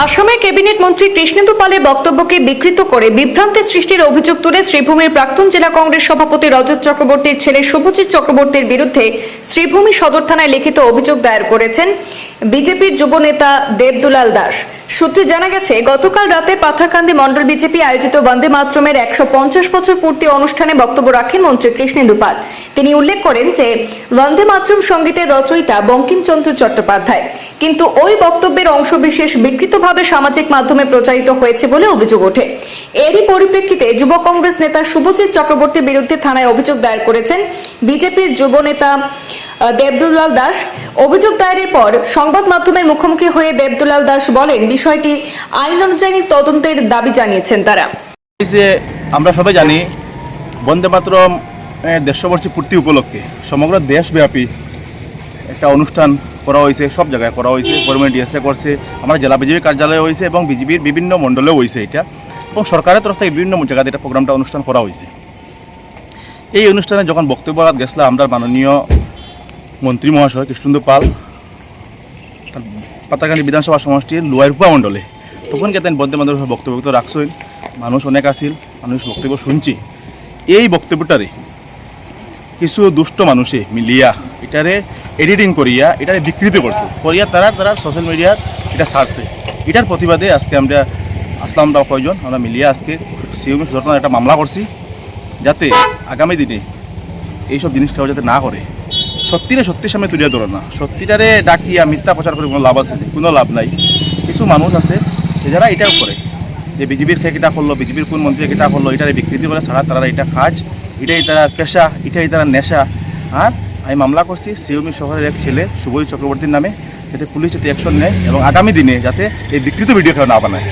আসামের ক্যাবিনেট মন্ত্রী কৃষ্ণেন্দু পালের বক্তব্যকে বিকৃত করে বিভ্রান্তি সৃষ্টির অভিযোগ তুলে শ্রীভূমির প্রাক্তন জেলা কংগ্রেস সভাপতি রজত চক্রবর্তীর ছেলে শুভজিৎ চক্রবর্তীর বিরুদ্ধে শ্রীভূমি সদর থানায় লিখিত অভিযোগ দায়ের করেছেন। বিজেপির যুব নেতা দেবদুলাল দাস। সূত্রে জানা গেছে, গতকাল রাতে পাথারকান্দি মন্ডল বিজেপি আয়োজিত বন্দে মাতরমের একশো পঞ্চাশ বছর পূর্তি অনুষ্ঠানে বক্তব্য রাখেন মন্ত্রী কৃষ্ণেন্দু পাল। তিনি উল্লেখ করেন যে, বন্দে মাতরম সঙ্গীতের রচয়িতা বঙ্কিমচন্দ্র চট্টোপাধ্যায়। কিন্তু ওই বক্তব্যের অংশবিশেষ বিকৃতভাবে সামাজিক মাধ্যমে প্রচারিত হয়েছে বলে অভিযোগ ওঠে। এরই পরিপ্রেক্ষিতে যুব কংগ্রেস নেতা শুভজিৎ চক্রবর্তীর বিরুদ্ধে থানায় অভিযোগ দায়ের করেছেন বিজেপির যুব নেতা দেবদুলাল দাস। অভিযোগ দায়েরের পর সংবাদ মাধ্যমের মুখোমুখি হয়ে দেবদুলাল দাস বলেন, বিষয়টি আইন অনুযায়ী তদন্তের দাবি জানিয়েছেন তারা। আমরা সবাই জানি, বন্দে মাতরম এর দেড়শোবর্ষী পূর্তি উপলক্ষে সমগ্র দেশব্যাপী একটা অনুষ্ঠান করা হয়েছে, সব জায়গায় করা হয়েছে গভর্নমেন্ট ডিএসএ করছে, আমরা জেলা বিজেপি কার্যালয়ে হয়েছে এবং বিজেপির বিভিন্ন মণ্ডলেও হয়েছে এটা। এবং সরকারের তরফ থেকে বিভিন্ন জায়গাতে এটা প্রোগ্রামটা অনুষ্ঠান করা হয়েছে। এই অনুষ্ঠানে যখন বক্তব্য গেছিলাম, আমরা মাননীয় মন্ত্রী মহাশয় কৃষ্ণেন্দু পাল, তার পাতাকান্দি বিধানসভা সমষ্টির লোয়ারপুয়া মণ্ডলে। তখন কেতেন বন্দে মাতরম বক্তব্য তো রাখছই। মানুষ অনেক আছিল মানুষ বক্তব্য শুনছি। এই বক্তব্যটারে কিছু দুষ্ট মানুষে মিলিয়া এটারে এডিটিং করিয়া, এটারে বিকৃতি করছে। করিয়া তারা তারা সোশ্যাল মিডিয়াত এটা ছাড়ছে এটার প্রতিবাদে আজকে আমরা আসলাম আমরা কয়জন, আমরা মিলিয়া আজকে সিউমি ঘটনা একটা মামলা করছি। যাতে আগামী দিনে এইসব জিনিস কেউ যাতে না করে। সত্যিরে সত্যির সামনে তুলিয়া ধরো না। সত্যিটারে ডাকিয়া মিথ্যা প্রচার করে কোনো লাভ আছে কোনো লাভ নাই। কিছু মানুষ আছে যে যারা এটাও করে যে বিজেপির খেয়ে কিটা করল, বিজেপির কোন মন্ত্রী কিটা করল, এটারে বিকৃতি করে ছাড়া তারা এটা কাজ, এটাই তারা পেশা, এটাই তারা নেশা। আর আমি মামলা করছি সিউমি শহরের এক ছেলে শুভজিৎ চক্রবর্তীর নামে, যাতে পুলিশ যাতে অ্যাকশন নেয় এবং আগামী দিনে যাতে এই বিকৃত ভিডিও খেলা না বানায়।